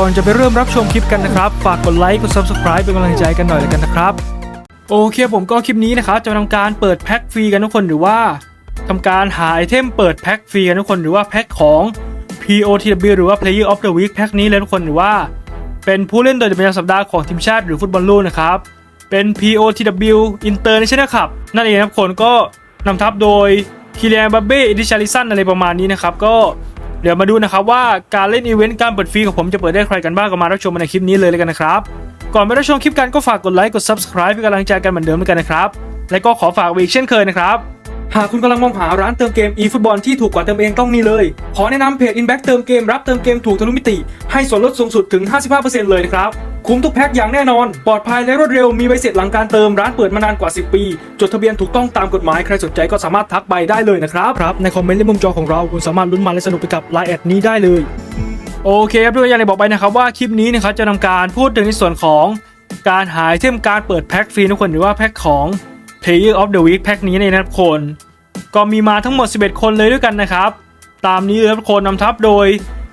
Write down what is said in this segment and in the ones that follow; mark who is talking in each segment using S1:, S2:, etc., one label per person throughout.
S1: ก่อนจะไปเริ่มรับชมคลิปกันนะครับ ฝากกดไลค์กด subscribe เป็นกำลังใจกันหน่อยแล้วกันนะครับ โอเคผมก็คลิปนี้นะครับจะมาทำการเปิดแพ็คฟรีกันทุกคนหรือว่าทำการหาไอเทมเปิดแพ็คฟรีกันทุกคนหรือว่าแพ็คของ POTW หรือว่า Player of the Week แพ็คนี้เลยทุกคนหรือว่า เป็นผู้เล่นโดยประจำสัปดาห์ของทีมชาติหรือฟุตบอลโลกนะครับเป็น POTW International Cup นั่นเองครับคนก็นำทัพโดยคิเลียนบับเบ้อิดิชาริสันอะไรประมาณนี้นะครับ ก็ เดี๋ยวมาดูนะครับว่าการเล่นอีเวนต์การเปิดฟรีของผมจะเปิดได้ใครกันบ้างก็มารับชมในคลิปนี้เลยเลยกันนะครับ ก่อนไปรับชมคลิปกันก็ฝากกดไลค์กด subscribe เป็นกำลังใจกันเหมือนเดิมเหมือนกันนะครับ และก็ขอฝากไว้อีกเช่นเคยนะครับหากคุณกำลังมองหาร้านเติมเกม eFootball ที่ถูกกว่าเติมเองต้องนี่เลย ขอแนะนำเพจ Inback เติมเกมรับเติมเกมถูกทะลุมิติ ให้ส่วนลดสูงสุดถึง 55%เลยนะครับ คุ้มทุกแพ็คอย่างแน่นอน ปลอดภัยและรวดเร็วมีใบเสร็จหลังการเติมร้านเปิดมานานกว่า 10 ปี จดทะเบียนถูกต้องตามกฎหมายใครสนใจก็สามารถทักไปได้เลยนะครับครับในคอมเมนต์และมุมจอของเราคุณสามารถลุ้นมันและสนุกไปกับไลน์แอดนี้ได้เลยโอเคครับด้วยอย่างที่บอกไปนะครับว่าคลิปนี้นะครับจะทำการพูดถึงในส่วนของการหาไอเทมการเปิดแพ็คฟรีทุกคนหรือว่าแพ็คของ Player of the Week แพ็คนี้เนี่ยนะครับทุกคน ก็มีมาทั้งหมด 11 คนเลยด้วยกันนะครับ ตามนี้เลยครับทุกคนนำทัพโดย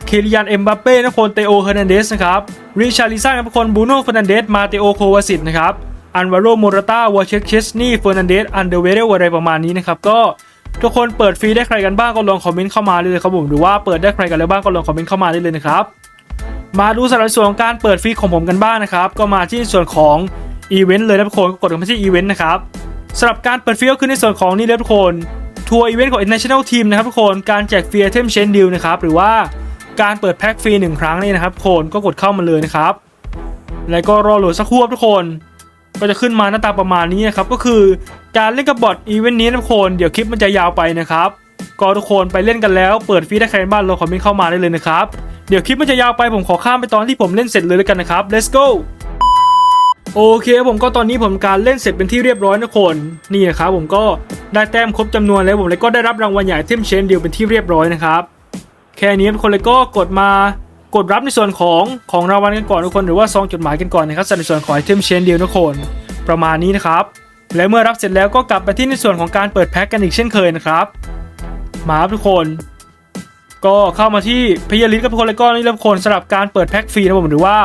S1: เคลิยันเอ็มบัปเป้นะคนเตโอเฮอร์นันเดสนะครับ ริชาริสันครับทุกคนบูโน่เฟอร์นันเดสมาเตโอโควาสิตนะครับอันวาโรโมราต้าวาเชคเชสนี่เฟอร์นันเดสอันเดเวเรลอะไรประมาณนี้นะครับก็ทุกคนเปิดฟรีได้ใครกันบ้างก็ลองคอมเมนต์เข้ามาเลยครับผมหรือว่าเปิดได้ใครกันแล้วบ้างก็ลองคอมเมนต์เข้ามาได้เลยนะครับมาดูสำหรับส่วนของการเปิดฟรีของผมกันบ้างนะครับก็มาที่ส่วนของอีเวนต์เลยนะทุกคนก็กดมาที่อีเวนต์นะครับสำหรับการเปิดฟรีก็คือในส่วนของนี่เลยทุกคนทัวร์อีเวนต์ของ International Team นะครับทุกคนการแจกฟรีเทมเชนดิลนะครับหรือว่า การเปิดแพ็คฟรีหนึ่งครั้งนี่นะครับทุกคนก็กดเข้ามาเลยนะครับ แล้วก็รอโหลดสักครู่ทุกคน ก็จะขึ้นมาหน้าตาประมาณนี้นะครับ ก็คือการเล่นกับบอทอีเวนต์นี้นะทุกคนเดี๋ยวคลิปมันจะยาวไปนะครับ ก็ทุกคนไปเล่นกันแล้วเปิดฟรีได้ใครบ้างลองคอมเมนต์เข้ามาได้เลยนะครับ เดี๋ยวคลิปมันจะยาวไปผมขอข้ามไปตอนที่ผมเล่นเสร็จเลยแล้วกันนะครับ let's go โอเคผมก็ตอนนี้ผมการเล่นเสร็จเป็นที่เรียบร้อยนะทุกคนนี่นะครับผมก็ได้แต้มครบจำนวนแล้วผมเลยก็ได้รับรางวัลใหญ่เทมเชนเดียวเป็นที่เรียบร้อยนะครับ แค่นี้ทุกคนเลยก็กดมากดรับในส่วนของของรางวัลกันก่อนทุกคนหรือว่าซองจดหมายกันก่อนนะครับในส่วนของไอเทมเชนเดียวทุกคนประมาณนี้นะครับ และเมื่อรับเสร็จแล้วก็กลับไปที่ในส่วนของการเปิดแพ็กกันอีกเช่นเคยนะครับมาครับทุกคน ก็เข้ามาที่พยาลิสกับทุกคนแล้วก็นี่รับคนสำหรับการเปิดแพ็กฟรีนะผมหรือว่า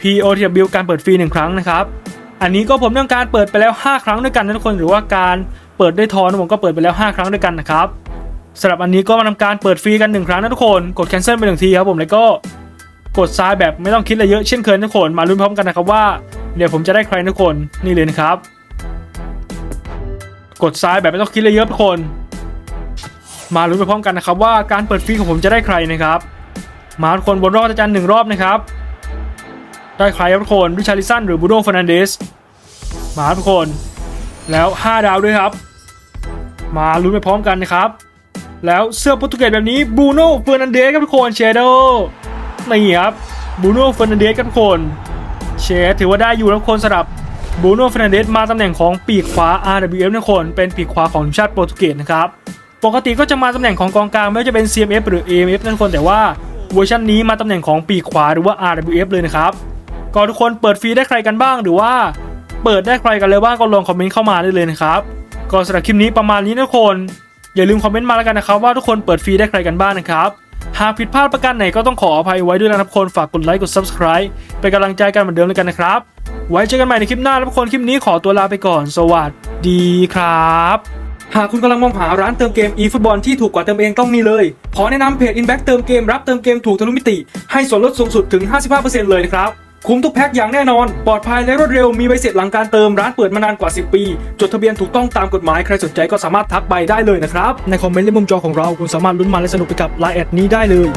S1: POTW การเปิดฟรีหนึ่งครั้งนะครับอันนี้ก็ผมทำการเปิดไปแล้ว 5 ครั้งด้วยกันนะทุกคนหรือว่าการเปิดด้วยทอนผมก็เปิดไปแล้ว 5 ครั้งด้วยกันนะครับ สำหรับอันนี้ก็มาทำการเปิดฟรีกันหนึ่งครั้งนะทุกคน กด cancel ไปหนึ่งทีครับผมแล้วก็กดซ้ายแบบไม่ต้องคิดอะไรเยอะเช่นเคยนะทุกคนมาลุ้นพร้อมกันนะครับว่า เดี๋ยวผมจะได้ใครทุกคนนี่เลยนะครับ กดซ้ายแบบไม่ต้องคิดอะไรเยอะทุกคน มาลุ้นไปพร้อมกันนะครับว่าการเปิดฟรีของผมจะได้ใครนะครับ มาทุกคนบนรอบอาจารย์หนึ่งรอบนะครับ ได้ใครครับทุกคนริชาริสันหรือบูโน่ฟ e ร์นันเดสมาทุกคน แล้ว 5 ดาวด้วยครับ มาลุ้นไปพร้อมกันนะครับ แล้วเสื้อโปรตุเกสแบบนี้บูโน่เฟอร์นันเดสครับทุกคนเชโดนี่ครับบูโน่เฟอร์นันเดสครับทุกคนเชดถือว่าได้อยู่แล้วคนสำหรับบูโน่เฟอร์นันเดสมาตำแหน่งของปีกขวา RWF นะทุกคนเป็นปีกขวาของทีมชาติโปรตุเกสนะครับปกติก็จะมาตำแหน่งของกองกลางไม่ว่าจะเป็น CMF หรือ AMF นั่นคนแต่ว่าเวอร์ชันนี้มาตำแหน่งของปีกขวาหรือว่า RWF เลยนะครับก็ทุกคนเปิดฟรีได้ใครกันบ้างหรือว่า เปิดได้ใครกันเลยบ้างก็ลองคอมเมนต์เข้ามาได้เลยนะครับก็สำหรับคลิปนี้ประมาณนี้นะทุกคน อย่าลืมคอมเมนต์มาแล้วกันนะครับว่าทุกคนเปิดฟรีได้ใครกันบ้างนะครับหากผิดพลาดประการไหนก็ต้องขออภัยไว้ด้วยนะครับทุกคนฝากกดไลค์กด subscribe เป็นกำลังใจกันเหมือนเดิมเลยกันนะครับ ไว้เจอกันใหม่ในคลิปหน้าแล้วทุกคนคลิปนี้ขอตัวลาไปก่อน สวัสดีครับหากคุณกำลังมองหาร้านเติมเกม eFootball ที่ถูกกว่าเติมเองต้องนี่เลย ขอแนะนำเพจ Inback เติมเกมรับเติมเกมถูกทะลุมิติ ให้ส่วนลดสูงสุดถึง 55%เลยนะครับ คุ้มทุกแพ็คอย่างแน่นอน ปลอดภัยและรวดเร็วมีใบเสร็จหลังการเติมร้านเปิดมานานกว่า 10 ปี จดทะเบียนถูกต้องตามกฎหมายใครสนใจก็สามารถทักไปได้เลยนะครับ ในคอมเมนต์และมุมจอของเราคุณสามารถลุ้นมาและสนุกไปกับไลน์แอดนี้ได้เลย